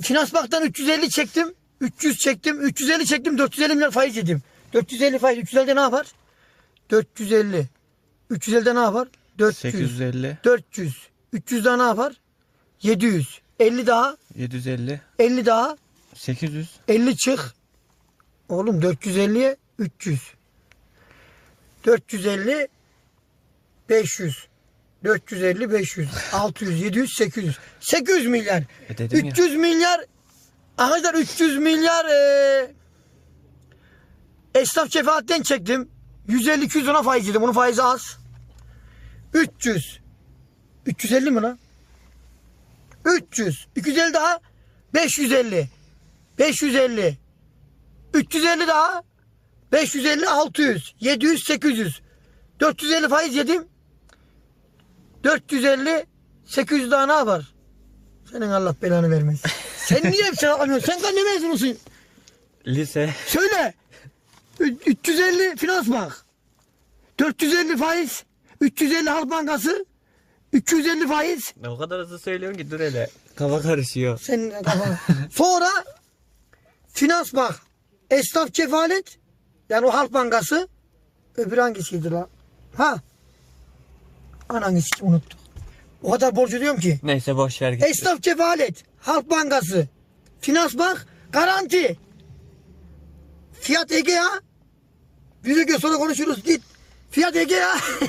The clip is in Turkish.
Finans Bank'tan 350 çektim. 300 çektim. 350 çektim. 450 milyar faiz yedim. 450 faiz. 350'de ne yapar? 450. 350'de ne yapar? 400. 850, 400. 300 daha ne yapar? 700. 50 daha. 750, 50 daha. 800, 50 çık. Oğlum 450'ye 300. 450 500. 450 500. 600 700 800. 800 milyar. E dedim ya. 300 milyar Arkadaşlar 300 milyar eee esnaf cefaatten çektim. 150 200 ona faiz yedim. Bunun faizi az. 300. 350 mi lan? 300. 250 daha 550. 550. 350 daha 550 600 700 800 450 faiz yedim 450 800 daha ne yapar? Senin Allah belanı vermesin. Sen niye hepsini alamıyorsun? Sen ne mezunusun? lise, Söyle. Ü- 350 finans bank. 450 faiz. 350 Halk Bankası. 350 faiz. o kadar hızlı söylüyorsun ki dur hele. Kafa karışıyor. Senin kafana. Sonra finans bank. Esnaf kefalet. Yani o Halk Bankası. Öbür hangisiydi lan? Ha. An hangisi unuttum. O kadar borç ödüyorum ki. Neyse boş ver git. Esnaf kefalet. Halk Bankası. Finans bank. Garanti. Fiyat Egea. Bir gün sonra konuşuruz. Git. Fiyat Egea.